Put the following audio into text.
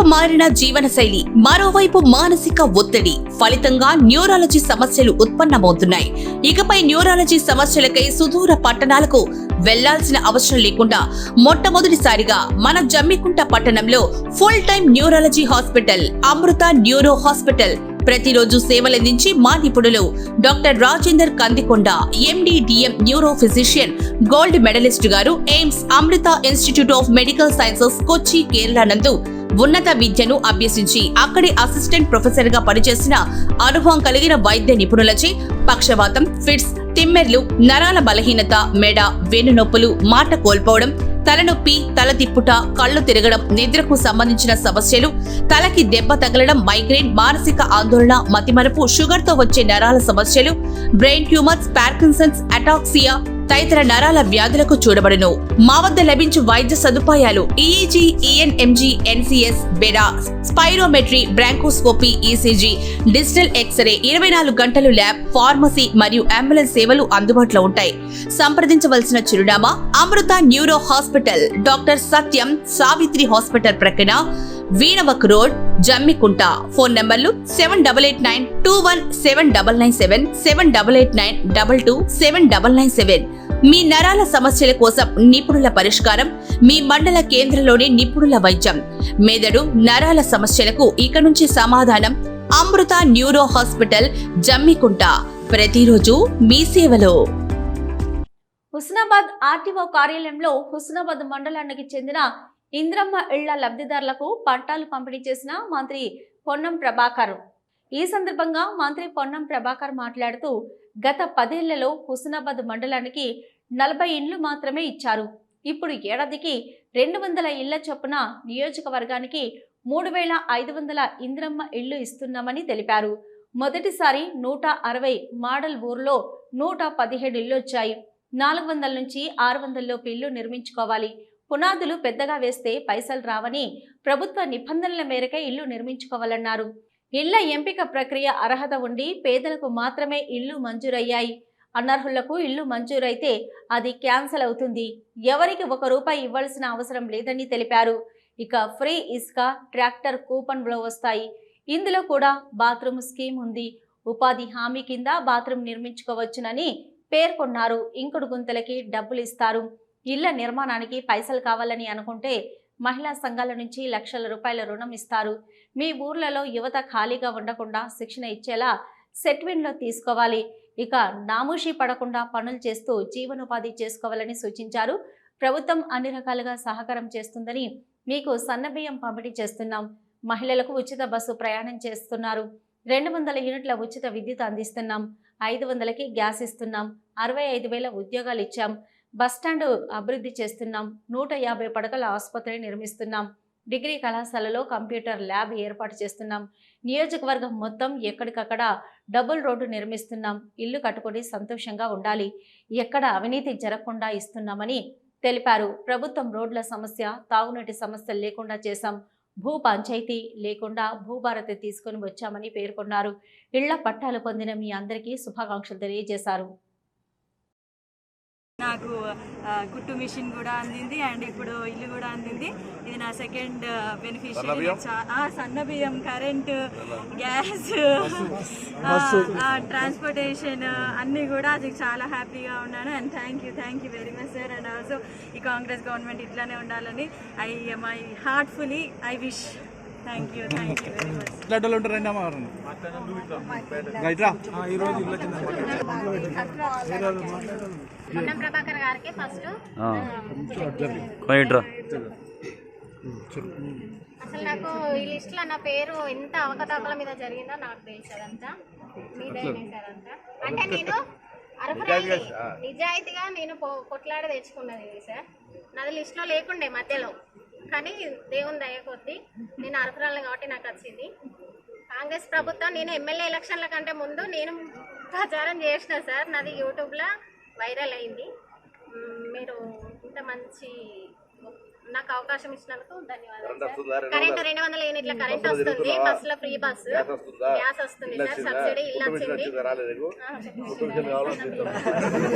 ఒకవైపు మారిన జీవనశైలి మరోవైపు మానసిక ఒత్తిడి ఫలితంగా న్యూరాలజీ సమస్యలు ఉత్పన్నమవుతున్నాయి. ఇకపై న్యూరాలజీ సమస్యలకై సుదూర పట్టణాలకు వెళ్ళాల్సిన అవసరం లేకుండా మొట్టమొదటిసారిగా మన జమ్మికుంట పట్టణంలో full time neurology hospital Amrita neuro hospital ప్రతిరోజు సేవలందించి మా నిపుణులు doctor Rajender Kandikonda MD DM neuro physician gold medalist గారు AIIMS Amrita institute of medical sciences Kochi Kerala నందు ఉన్నత విద్యను అభ్యసించి అక్కడి అసిస్టెంట్ ప్రొఫెసర్గా పనిచేసిన అనుభవం కలిగిన వైద్య నిపుణులచే పక్షవాతం ఫిట్స్ తిమ్మెర్లు నరాల బలహీనత మెడ వెన్నునొప్పులు మాట కోల్పోవడం తలనొప్పి తల తిప్పుట కళ్ళు తిరగడం నిద్రకు సంబంధించిన సమస్యలు తలకి దెబ్బ తగలడం మైగ్రేన్ మానసిక ఆందోళన మతిమరపు షుగర్తో వచ్చే నరాల సమస్యలు బ్రెయిన్ ట్యూమర్స్ పార్కిన్సన్స్ అటాక్సియా తదితర నరాల వ్యాధులకు చూడబడును. మా వద్ద లభించు వైద్య సదుపాయాలు EEG ENMG NCS BERA spirometry bronchoscopy ECG digital X ray ఇరవై నాలుగు గంటలు ల్యాబ్ ఫార్మసీ మరియు అంబులెన్స్ సేవలు అందుబాటులో ఉంటాయి. సంప్రదించవలసిన చిరునామా Amrita neuro hospital doctor Satyam Savitri hospital ప్రక్కన వీణవక్ రోడ్ జమ్మికుంట. ఫోన్ నంబర్లు seven double eight nine two one seven double nine seven seven double eight nine double two seven double nine seven. మీ నరాల సమస్యల కోసం నిపుణుల పరిష్కారం మీ మండల కేంద్రంలోని నిపుణుల వైద్యం. మెదడు నరాల సమస్యలకు ఇక నుంచి సమాధానం అమృత న్యూరో హాస్పిటల్ జమ్మికుంట. ప్రతిరోజు మీ సేవలో. హుస్నాబాద్ ఆర్టీఓ కార్యాలయంలో హుస్నాబాద్ మండలానికి చెందిన ఇంద్రమ్మ ఇళ్ళ లబ్ధిదారులకు పట్టాలు పంపిణీ చేసిన మంత్రి పొన్నం ప్రభాకర్. ఈ సందర్భంగా మంత్రి పొన్నం ప్రభాకర్ మాట్లాడుతూ గత పదేళ్ళలో హుస్నాబాద్ మండలానికి నలభై ఇండ్లు మాత్రమే ఇచ్చారు. ఇప్పుడు ఏడాదికి రెండు వందల ఇళ్ళ చొప్పున నియోజకవర్గానికి మూడు వేల ఐదు వందల ఇంద్రమ్మ ఇళ్ళు ఇస్తున్నామని తెలిపారు. మొదటిసారి నూట అరవై మోడల్ ఊర్లో నూట పదిహేడు ఇళ్ళు వచ్చాయి. నాలుగు వందల నుంచి ఆరు వందల్లోపు ఇల్లు నిర్మించుకోవాలి. పునాదులు పెద్దగా వేస్తే పైసలు రావని ప్రభుత్వ నిబంధనల మేరకే ఇల్లు నిర్మించుకోవాలన్నారు. ఇళ్ళ ఎంపిక ప్రక్రియ అర్హత ఉండి పేదలకు మాత్రమే ఇల్లు మంజూరయ్యాయి. అనర్హులకు ఇల్లు మంజూరైతే అది క్యాన్సల్ అవుతుంది. ఎవరికి ఒక రూపాయి ఇవ్వాల్సిన అవసరం లేదని తెలిపారు. ఇక ఫ్రీ ఇసుక ట్రాక్టర్ కూపన్లో వస్తాయి. ఇందులో కూడా బాత్రూమ్ స్కీమ్ ఉంది. ఉపాధి హామీ కింద బాత్రూమ్ నిర్మించుకోవచ్చునని పేర్కొన్నారు. ఇంకుడు గుంతలకి డబ్బులు ఇస్తారు ఇళ్ళ నిర్మాణానికి పైసలు కావాలని అనుకుంటే మహిళా సంఘాల నుంచి లక్షల రూపాయల రుణం ఇస్తారు. మీ ఊర్లలో యువత ఖాళీగా ఉండకుండా శిక్షణ ఇచ్చేలా సెట్విన్లో తీసుకోవాలి. ఇక నామూషి పడకుండా పనులు చేస్తూ జీవనోపాధి చేసుకోవాలని సూచించారు. ప్రభుత్వం అన్ని రకాలుగా సహకారం చేస్తుందని మీకు సన్నబియ్యం పంపిణీ చేస్తున్నాం. మహిళలకు ఉచిత బస్సు ప్రయాణం చేస్తున్నారు. రెండు వందల యూనిట్ల ఉచిత విద్యుత్ అందిస్తున్నాం. ఐదు వందలకి గ్యాస్ ఇస్తున్నాం. అరవై ఐదు వేల ఉద్యోగాలు ఇచ్చాం. బస్టాండ్ అభివృద్ధి చేస్తున్నాం. నూట యాభై పడకల ఆసుపత్రి నిర్మిస్తున్నాం. డిగ్రీ కళాశాలలో కంప్యూటర్ ల్యాబ్ ఏర్పాటు చేస్తున్నాం. నియోజకవర్గం మొత్తం ఎక్కడికక్కడ డబుల్ రోడ్డు నిర్మిస్తున్నాం. ఇల్లు కట్టుకొని సంతోషంగా ఉండాలి. ఎక్కడ అవినీతి జరగకుండా ఇస్తున్నామని తెలిపారు. ప్రభుత్వం రోడ్ల సమస్య తాగునీటి సమస్యలు లేకుండా చేశాం. భూ పంచాయతీ లేకుండా భూభారతి తీసుకొని వచ్చామని పేర్కొన్నారు. ఇళ్ళ పట్టాలు పొందిన మీ అందరికీ శుభాకాంక్షలు తెలియజేశారు. నాకు కుట్టు మిషన్ కూడా అందింది అండ్ ఇప్పుడు ఇల్లు కూడా అందింది. ఇది నా సెకండ్ బెనిఫిషియరీ సన్న బియ్యం కరెంట్ గ్యాస్ ట్రాన్స్పోర్టేషన్ అన్నీ కూడా అది చాలా హ్యాపీగా ఉన్నాను. And thank you thank you very much sir and also ఈ కాంగ్రెస్ గవర్నమెంట్ ఇట్లానే ఉండాలని I my heartfully I wish thank you thank you very much ఇట్లాంటి ఉంటారండి అమ్మ రైట్రా పొన్నం ప్రభాకర్ గారికి ఫస్ట్. అసలు నాకు ఈ లిస్ట్లో నా పేరు ఎంత అవకతవకల మీద జరిగిందో నాకు తెలుసు అదంతా. మీదైనా సార్ అంతా అంటే నేను అర్హురాలిని. నిజాయితీగా నేను కొట్లాడి తెచ్చుకున్నది ఇది సార్. నాది లిస్ట్లో లేకుండే మధ్యలో. కానీ దేవుని దయ కొద్దీ నేను అర్హురాలను కాబట్టి నాకు వచ్చింది. కాంగ్రెస్ ప్రభుత్వం నేను ఎమ్మెల్యే ఎలక్షన్ల కంటే ముందు నేను ప్రచారం చేసిన సార్ నాది యూట్యూబ్లో వైరల్ అయింది. మీరు ఇంత మంచి నాకు అవకాశం ఇచ్చినందుకు ధన్యవాదాలు కరెంట్ రెండు వందల యూనిట్ల కరెంట్ వస్తుంది బస్సులో ఫ్రీ బస్సు. గ్యాస్ వస్తుంది? సార్ సబ్సిడీ ఇల్లు వచ్చింది.